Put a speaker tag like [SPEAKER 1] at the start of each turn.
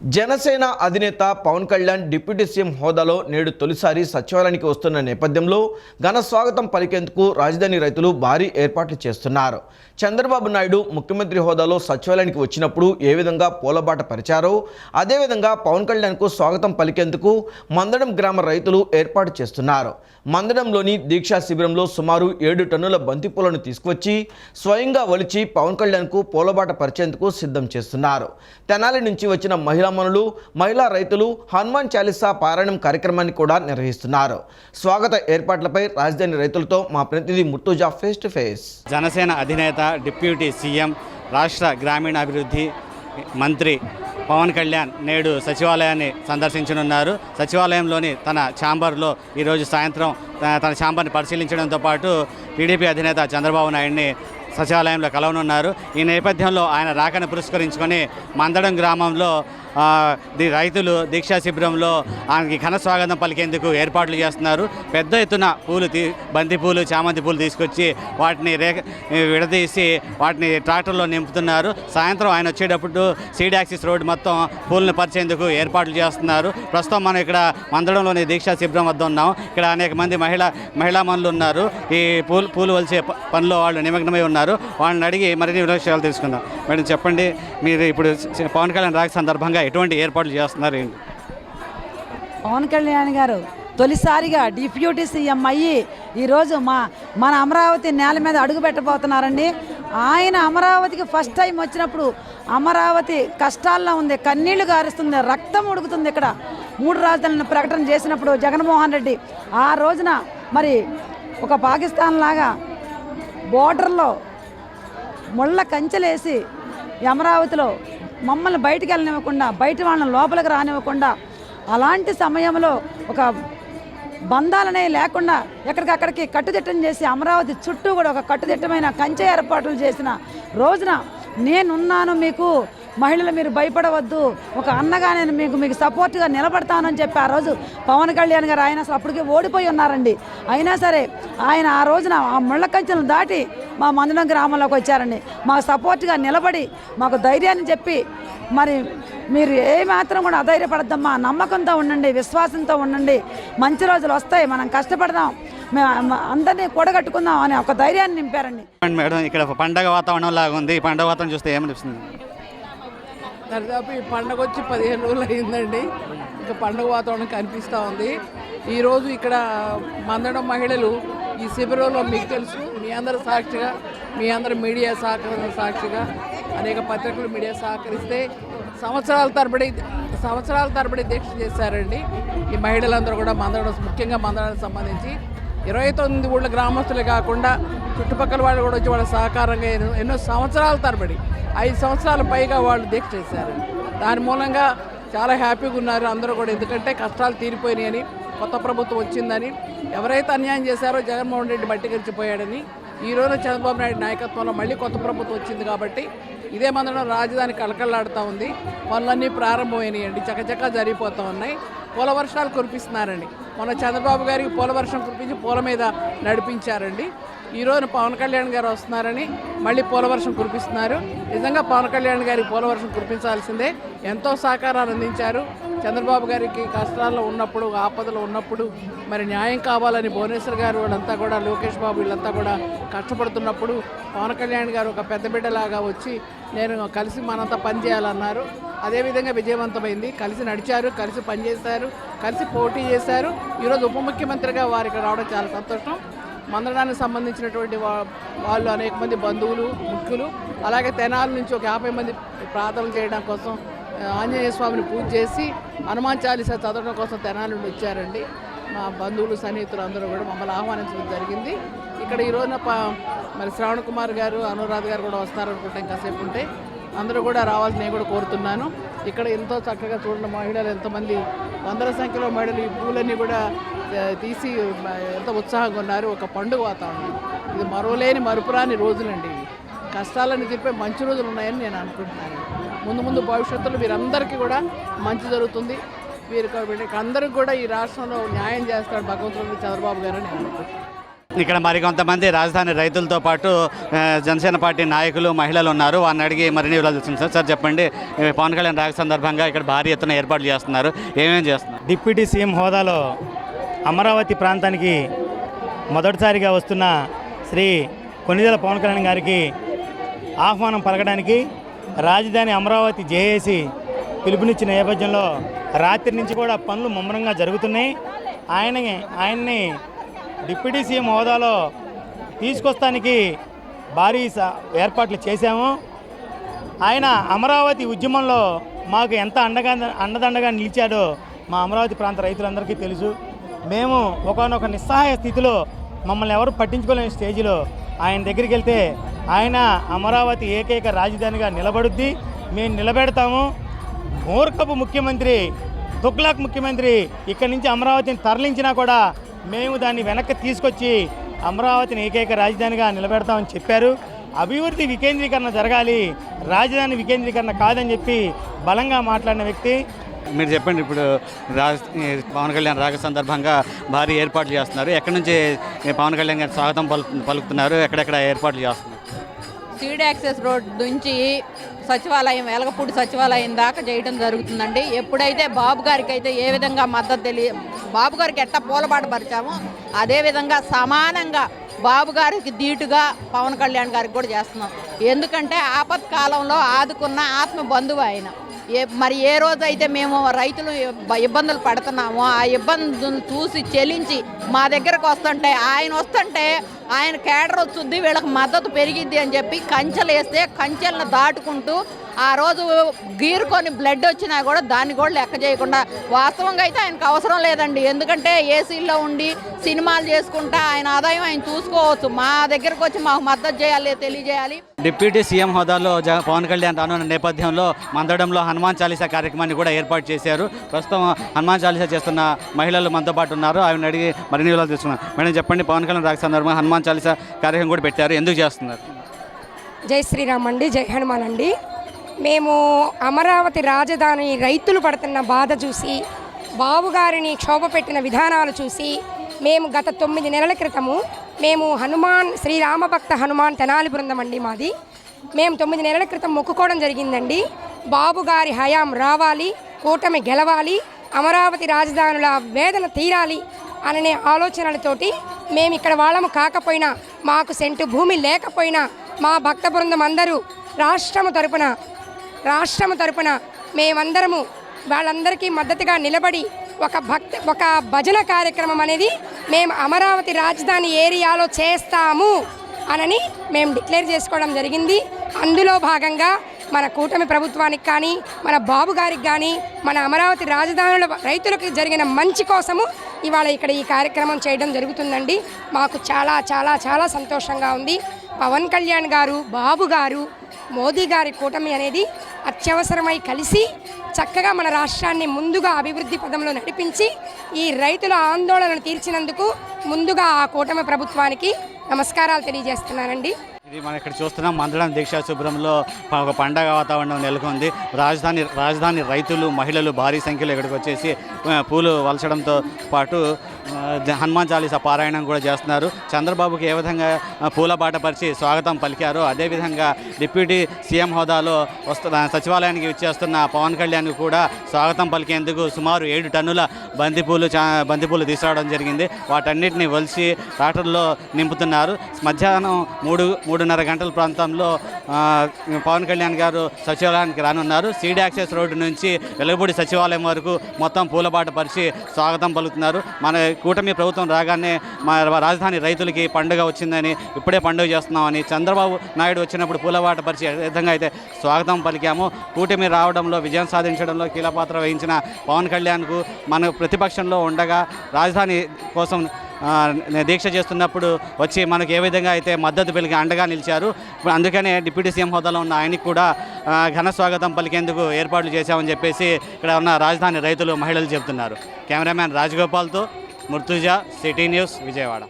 [SPEAKER 1] జనసేన అధినేత Pawan Kalyan deputy CM హోదాలో నేడు తొలిసారి సచివాలయానికి వస్తున్న నేపథ్యంలో ఘన స్వాగతం పలికేందుకు రాజధాని రైతులు భారీ ఏర్పాట్లు చేస్తున్నారు. చంద్రబాబు నాయుడు ముఖ్యమంత్రి హోదాలో సచివాలయానికి వచ్చినప్పుడు ఏ విధంగా పూలబాట పరిచారో అదేవిధంగా పవన్ కళ్యాణ్కు స్వాగతం పలికేందుకు మందడం గ్రామ రైతులు ఏర్పాటు చేస్తున్నారు. మందడంలోని దీక్షా శిబిరంలో సుమారు ఏడు టన్నుల బంతిపూలను తీసుకువచ్చి స్వయంగా ఒలిచి పవన్ కళ్యాణ్కు పూలబాట పరిచేందుకు సిద్ధం చేస్తున్నారు. తెనాలి నుంచి వచ్చిన మహిళ మహిళామణులు మహిళా రైతులు హనుమాన్ చాలీసా పారాయణం కార్యక్రమాన్ని కూడా నిర్వహిస్తున్నారు. స్వాగత ఏర్పాట్లపై రాజధాని రైతులతో మా ప్రతినిధి Murtuza face to face
[SPEAKER 2] Janasena అధినేత డిప్యూటీ సీఎం రాష్ట్ర గ్రామీణాభివృద్ధి మంత్రి పవన్ కళ్యాణ్ నేడు సచివాలయాన్ని సందర్శించనున్నారు. సచివాలయంలోని తన ఛాంబర్లో ఈరోజు సాయంత్రం తన ఛాంబర్ని పరిశీలించడంతో పాటు టీడీపీ అధినేత చంద్రబాబు నాయుడిని సచివాలయంలో కలవనున్నారు. ఈ నేపథ్యంలో ఆయన రాకను పురస్కరించుకొని మందడం గ్రామంలో రైతులు దీక్షా శిబిరంలో ఆయనకి ఘన స్వాగతం పలికేందుకు ఏర్పాట్లు చేస్తున్నారు. పెద్ద ఎత్తున పూలు తీ బంతి పూలు చామంతి పూలు తీసుకొచ్చి వాటిని రేఖ విడదీసి వాటిని ట్రాక్టర్లో నింపుతున్నారు. సాయంత్రం ఆయన వచ్చేటప్పుడు సీడ్ యాక్సిస్ మొత్తం పూలను పరిచేందుకు ఏర్పాట్లు చేస్తున్నారు. ప్రస్తుతం మనం ఇక్కడ మందడంలోని దీక్షా శిబిరం వద్ద ఉన్నాం. ఇక్కడ అనేక మంది మహిళా మహిళా మనులు ఉన్నారు. ఈ పూలు పూలు వలిసే పనిలో వాళ్ళు నిమగ్నమై ఉన్నారు. వాళ్ళని అడిగి మరిన్ని విషయాలు తెలుసుకుందాం. మేడం చెప్పండి మీరు ఇప్పుడు పవన్ కళ్యాణ్ రాక సందర్భంగా ఎటువంటి ఏర్పాట్లు చేస్తున్నారు ఏంటి?
[SPEAKER 3] పవన్ కళ్యాణ్ గారు తొలిసారిగా డిప్యూటీ సీఎం అయ్యి ఈరోజు మా మన అమరావతి నేల మీద అడుగు పెట్టబోతున్నారండి. ఆయన అమరావతికి ఫస్ట్ టైం వచ్చినప్పుడు అమరావతి కష్టాల్లో ఉంది కన్నీళ్ళు గారుస్తుంది రక్తం ఉడుకుతుంది ఇక్కడ. మూడు రాజధానులను ప్రకటన చేసినప్పుడు జగన్మోహన్ రెడ్డి ఆ రోజున మరి ఒక పాకిస్తాన్ లాగా బోర్డర్లో ముళ్ళ కంచెలేసి అమరావతిలో మమ్మల్ని బయటికి వెళ్ళనివ్వకుండా బయట వాళ్ళని లోపలికి రానివ్వకుండా అలాంటి సమయంలో ఒక బంధాలనే లేకుండా ఎక్కడికక్కడికి కట్టుదిట్టం చేసి అమరావతి చుట్టూ కూడా ఒక కట్టుదిట్టమైన కంచె ఏర్పాట్లు చేసిన రోజున నేనున్నాను మీకు మహిళలు మీరు భయపడవద్దు ఒక అన్నగా నేను మీకు మీకు సపోర్ట్గా నిలబడతానని చెప్పి ఆ రోజు పవన్ కళ్యాణ్ గారు ఆయన అసలు అప్పటికే ఓడిపోయి ఉన్నారండి. అయినా సరే ఆయన ఆ రోజున ఆ ముళ్ళ కంచెలను దాటి మా మందడం గ్రామంలోకి వచ్చారండి. మాకు సపోర్ట్గా నిలబడి మాకు ధైర్యాన్ని చెప్పి మరి మీరు ఏ మాత్రం కూడా అధైర్యపడద్దమ్మా. నమ్మకంతో ఉండండి విశ్వాసంతో ఉండండి. మంచి రోజులు వస్తాయి మనం కష్టపడదాం. మేము అందరినీ కూడగట్టుకుందాం అని ఒక ధైర్యాన్ని నింపారండి.
[SPEAKER 2] మేడం ఇక్కడ పండగ వాతావరణం లాగా ఉంది. పండగ వాతావరణం చూస్తే ఏమనిపిస్తుంది?
[SPEAKER 4] దరిదాపు ఈ పండగ వచ్చి పదిహేను రోజులు అయిందండి. ఇంకా పండగ వాతావరణం కనిపిస్తూ ఉంది. ఈరోజు ఇక్కడ మందడం మహిళలు ఈ శిబిరంలో మీకు తెలుసు మీ అందరి సాక్షిగా మీ అందరి మీడియా సహకారం సాక్షిగా అనేక పత్రికలు మీడియా సహకరిస్తే సంవత్సరాల తరబడి సంవత్సరాల తరబడి దీక్ష చేశారండి. ఈ మహిళలందరూ కూడా మందడం ముఖ్యంగా మందడానికి సంబంధించి. ఇరవై తొమ్మిది ఊళ్ళ గ్రామస్తులే కాకుండా చుట్టుపక్కల వాళ్ళు కూడా వచ్చి వాళ్ళ సహకారంగా ఎన్నో ఎన్నో సంవత్సరాల తరబడి ఐదు సంవత్సరాల పైగా వాళ్ళు దీక్ష చేశారు. దాని మూలంగా చాలా హ్యాపీగా ఉన్నారు అందరూ కూడా. ఎందుకంటే కష్టాలు తీరిపోయినాయని కొత్త ప్రభుత్వం వచ్చిందని ఎవరైతే అన్యాయం చేశారో జగన్మోహన్ రెడ్డి బట్టికరిచిపోయాడని ఈ రోజు చంద్రబాబు నాయుడు నాయకత్వంలో మళ్ళీ కొత్త ప్రభుత్వం వచ్చింది కాబట్టి ఇదే మందడం రాజధాని కలకల్లాడుతూ ఉంది. పనులన్నీ ప్రారంభమైనాయండి. చకచకా జరిగిపోతూ ఉన్నాయి. పూల వర్షాలు కురిపిస్తున్నారండి. మొన్న చంద్రబాబు గారికి పూల వర్షం కురిపించి పూల మీద నడిపించారండి. ఈరోజు పవన్ కళ్యాణ్ గారు వస్తున్నారని మళ్ళీ పోలవర్షం కురిపిస్తున్నారు. నిజంగా పవన్ కళ్యాణ్ గారికి పోలవర్షం కురిపించాల్సిందే. ఎంతో సహకారాలు అందించారు. చంద్రబాబు గారికి కష్టాల్లో ఉన్నప్పుడు ఆపదలో ఉన్నప్పుడు మరి న్యాయం కావాలని భువనేశ్వర్ గారు వాళ్ళంతా కూడా లోకేష్ బాబు వీళ్ళంతా కూడా కష్టపడుతున్నప్పుడు పవన్ కళ్యాణ్ గారు ఒక పెద్ద బిడ్డలాగా వచ్చి నేను కలిసి మనంతా పనిచేయాలన్నారు అదేవిధంగా విజయవంతమైంది. కలిసి నడిచారు కలిసి పనిచేశారు కలిసి పోటీ చేశారు. ఈరోజు ఉప ముఖ్యమంత్రిగా వారికి రావడం చాలా సంతోషం. మందడానికి సంబంధించినటువంటి వా- వాళ్ళు అనేక మంది బంధువులు ముఖ్యులు అలాగే తెనాల నుంచి ఒక యాభై మంది ప్రార్థన చేయడం కోసం ఆంజనేయ స్వామిని పూజ చేసి హనుమాన్ చాలీస చదవడం కోసం తెనాల నుండి వచ్చారండి. మా బంధువులు సన్నిహితులు అందరూ కూడా మమ్మల్ని ఆహ్వానించడం జరిగింది. ఇక్కడ ఈ రోజున ప మరి శ్రావణ్ కుమార్ గారు అనురాధ్ గారు కూడా వస్తారనుకుంటాం కాసేపు ఉంటే అందరూ కూడా రావాల్సి నేను కూడా కోరుతున్నాను. ఇక్కడ ఎంతో చక్కగా చూడండి మహిళలు ఎంతమంది వందల సంఖ్యలో మహిళలు ఈ పూలన్నీ కూడా తీసి ఎంత ఉత్సాహంగా ఉన్నారు. ఒక పండుగ వాతావరణం. ఇది మరోలేని మరుపురాని రోజులండి. కష్టాలను తెలిపే మంచి రోజులు ఉన్నాయని నేను అనుకుంటున్నాను. ముందు ముందు భవిష్యత్తులో వీరందరికీ కూడా మంచి జరుగుతుంది. వీరికి అందరికి కూడా ఈ రాష్ట్రంలో న్యాయం చేస్తాడు భగవంతుడు చంద్రబాబు గారు అని నేను అనుకుంటున్నాను.
[SPEAKER 2] ఇక్కడ మరికొంతమంది రాజధాని రైతులతో పాటు జనసేన పార్టీ నాయకులు మహిళలు ఉన్నారు. వారిని అడిగి మరిన్ని వివరాలు తెలుస్తుంది సార్ సార్ చెప్పండి. పవన్ కళ్యాణ్ రాక సందర్భంగా ఇక్కడ భారీ ఎత్తున ఏర్పాట్లు చేస్తున్నారు. ఏమేమి చేస్తున్నారు?
[SPEAKER 5] డిప్యూటీ సీఎం హోదాలో అమరావతి ప్రాంతానికి మొదటిసారిగా వస్తున్న శ్రీ కొనిదెల పవన్ కళ్యాణ్ గారికి ఆహ్వానం పలకడానికి రాజధాని అమరావతి జేఏసి పిలుపునిచ్చిన నేపథ్యంలో రాత్రి నుంచి కూడా పనులు ముమ్మరంగా జరుగుతున్నాయి. ఆయన ఆయన్ని డిప్యూటీ సీఎం హోదాలో తీసుకొస్తానికి భారీ స- ఏర్పాట్లు చేశాము. ఆయన అమరావతి ఉద్యమంలో మాకు ఎంత అండగా అండదండగా నిలిచాడో మా అమరావతి ప్రాంత రైతులందరికీ తెలుసు. మేము ఒకనొక నిస్సహాయ స్థితిలో మమ్మల్ని ఎవరు పట్టించుకోలేని స్టేజిలో ఆయన దగ్గరికి వెళ్తే ఆయన అమరావతి ఏకైక రాజధానిగా నిలబడుద్ది. మేము నిలబెడతాము. మూర్ఖపు ముఖ్యమంత్రి తుగ్లాక్ ముఖ్యమంత్రి ఇక్కడి నుంచి అమరావతిని తరలించినా కూడా మేము దాన్ని వెనక్కి తీసుకొచ్చి అమరావతిని ఏకైక రాజధానిగా నిలబెడతామని చెప్పారు. అభివృద్ధి వికేంద్రీకరణ జరగాలి రాజధాని వికేంద్రీకరణ కాదని చెప్పి బలంగా మాట్లాడిన వ్యక్తి.
[SPEAKER 2] మీరు చెప్పండి ఇప్పుడు రాజ్ పవన్ కళ్యాణ్ రాక సందర్భంగా భారీ ఏర్పాట్లు చేస్తున్నారు. ఎక్కడి నుంచి పవన్ కళ్యాణ్ గారి స్వాగతం పలుకు పలుకుతున్నారు? ఎక్కడెక్కడ ఏర్పాట్లు చేస్తున్నారు?
[SPEAKER 6] సీడ్ యాక్సెస్ రోడ్ నుంచి సచివాలయం వెలగపూడి సచివాలయం దాకా చేయడం జరుగుతుందండి. ఎప్పుడైతే బాబు గారికి అయితే ఏ విధంగా మద్దతు తెలియ బాబు గారికి ఎట్ట పూలబాట పరిచామో అదేవిధంగా సమానంగా బాబు గారికి ధీటుగా పవన్ కళ్యాణ్ గారికి కూడా చేస్తున్నాం. ఎందుకంటే ఆపత్కాలంలో ఆదుకున్న ఆత్మ బంధువు ఆయన. ఏ మరి ఏ రోజైతే మేము రైతులు ఇబ్బందులు పడుతున్నామో ఆ ఇబ్బందులు చూసి చెలించి మా దగ్గరకు వస్తుంటే ఆయన వస్తుంటే ఆయన కేడర్ వచ్చుద్ది వీళ్ళకి మద్దతు పెరిగిద్ది అని చెప్పి కంచెలు వేస్తే కంచెలను దాటుకుంటూ ఆ రోజు గీరుకొని బ్లడ్ వచ్చినా కూడా దాన్ని కూడా లెక్క చేయకుండా వాస్తవంగా అయితే ఆయనకు అవసరం లేదండి. ఎందుకంటే ఏసీల్లో ఉండి సినిమాలు చేసుకుంటా ఆయన ఆదాయం ఆయన చూసుకోవచ్చు. మా దగ్గరకు వచ్చి మాకు మద్దతు చేయాలి తెలియజేయాలి.
[SPEAKER 2] డిప్యూటీ సీఎం హోదాలో జ పవన్ కళ్యాణ్ రానున్న నేపథ్యంలో మందడంలో హనుమాన్ చాలీసా కార్యక్రమాన్ని కూడా ఏర్పాటు చేశారు. ప్రస్తుతం హనుమాన్ చాలీసా చేస్తున్న మహిళలు మనతో పాటు ఉన్నారు. ఆవిడని అడిగి మరిన్ని వివరాలు తెలుసుకున్నాం మేడం చెప్పండి పవన్ కళ్యాణ్ రాక సందర్భంగా హనుమాన్ చాలీసా కార్యక్రమం కూడా పెట్టారు. ఎందుకు చేస్తున్నారు?
[SPEAKER 7] జై శ్రీరామ్ అండి జై హనుమాన్ అండి. మేము అమరావతి రాజధాని రైతులు పడుతున్న బాధ చూసి బాబుగారిని క్షోభ పెట్టిన విధానాలు చూసి మేము గత తొమ్మిది నెలల క్రితము మేము హనుమాన్ శ్రీరామభక్త హనుమాన్ తెనాలి బృందం అండి మాది. మేము తొమ్మిది నెలల క్రితం మొక్కుకోవడం జరిగిందండి. బాబుగారి హయాం రావాలి కూటమి గెలవాలి అమరావతి రాజధానుల వేదన తీరాలి అనే ఆలోచనలతోటి మేము ఇక్కడ వాళ్ళము కాకపోయినా మాకు సెంటు భూమి లేకపోయినా మా భక్త బృందం అందరూ రాష్ట్రము తరపున రాష్ట్రము తరపున మేమందరము వాళ్ళందరికీ మద్దతుగా నిలబడి ఒక భక్తి ఒక భజన కార్యక్రమం అనేది మేము అమరావతి రాజధాని ఏరియాలో చేస్తాము అనని మేము డిక్లేర్ చేసుకోవడం జరిగింది. అందులో భాగంగా మన కూటమి ప్రభుత్వానికి కానీ మన బాబు గారికి కానీ మన అమరావతి రాజధానుల రైతులకు జరిగిన మంచి కోసము ఇవాళ ఇక్కడ ఈ కార్యక్రమం చేయడం జరుగుతుందండి. మాకు చాలా చాలా చాలా సంతోషంగా ఉంది. పవన్ కళ్యాణ్ గారు బాబు గారు మోదీ గారి కూటమి అనేది అత్యవసరమై కలిసి చక్కగా మన రాష్ట్రాన్ని ముందుగా అభివృద్ధి పదంలో నడిపించి ఈ రైతుల ఆందోళనను తీర్చినందుకు ముందుగా ఆ కూటమి ప్రభుత్వానికి నమస్కారాలు తెలియజేస్తున్నానండి.
[SPEAKER 2] ఇది మనం ఇక్కడ చూస్తున్నాం మందడం దీక్షా శుభ్రంలో ఒక పండగ వాతావరణం నెలకొంది. రాజధాని రాజధాని రైతులు మహిళలు భారీ సంఖ్యలో ఇక్కడికి వచ్చేసి పూలు వలచడంతో పాటు హనుమాన్ చాలీసా పారాయణం కూడా చేస్తున్నారు. చంద్రబాబుకి ఏ విధంగా పూలబాట పరిచి స్వాగతం పలికారో అదేవిధంగా డిప్యూటీ సీఎం హోదాలో వస్తున్న సచివాలయానికి ఇచ్చేస్తున్న పవన్ కళ్యాణ్ కూడా స్వాగతం పలికేందుకు సుమారు ఏడు టన్నుల బంతిపూలు చా బంతిపూలు తీసుకురావడం జరిగింది. వాటన్నిటిని వలిసి ట్రాక్టర్లో నింపుతున్నారు. మధ్యాహ్నం మూడు మూడున్నర గంటల ప్రాంతంలో పవన్ కళ్యాణ్ గారు సచివాలయానికి రానున్నారు. సీడ్ యాక్సెస్ రోడ్డు నుంచి వెలుగుబడి సచివాలయం వరకు మొత్తం పూలబాట పరిచి స్వాగతం పలుకుతున్నారు. మన కూటమి ప్రభుత్వం రాగానే మా రాజధాని రైతులకి పండుగ వచ్చిందని ఇప్పుడే పండుగ చేస్తున్నామని చంద్రబాబు నాయుడు వచ్చినప్పుడు పూలవాట పరిచి ఏ విధంగా అయితే స్వాగతం పలికాము కూటమి రావడంలో విజయం సాధించడంలో కీలక పాత్ర వహించిన పవన్ కళ్యాణ్కు మన ప్రతిపక్షంలో ఉండగా రాజధాని కోసం దీక్ష చేస్తున్నప్పుడు వచ్చి మనకు ఏ విధంగా అయితే మద్దతు పలికి అండగా నిలిచారు. అందుకనే డిప్యూటీ సీఎం హోదాలో ఉన్న ఆయనకి కూడా ఘన స్వాగతం పలికేందుకు ఏర్పాట్లు చేశామని చెప్పేసి ఇక్కడ ఉన్న రాజధాని రైతులు మహిళలు చెబుతున్నారు. కెమెరామ్యాన్ రాజగోపాల్తో ముర్తుజా సిటీ న్యూస్ విజయవాడ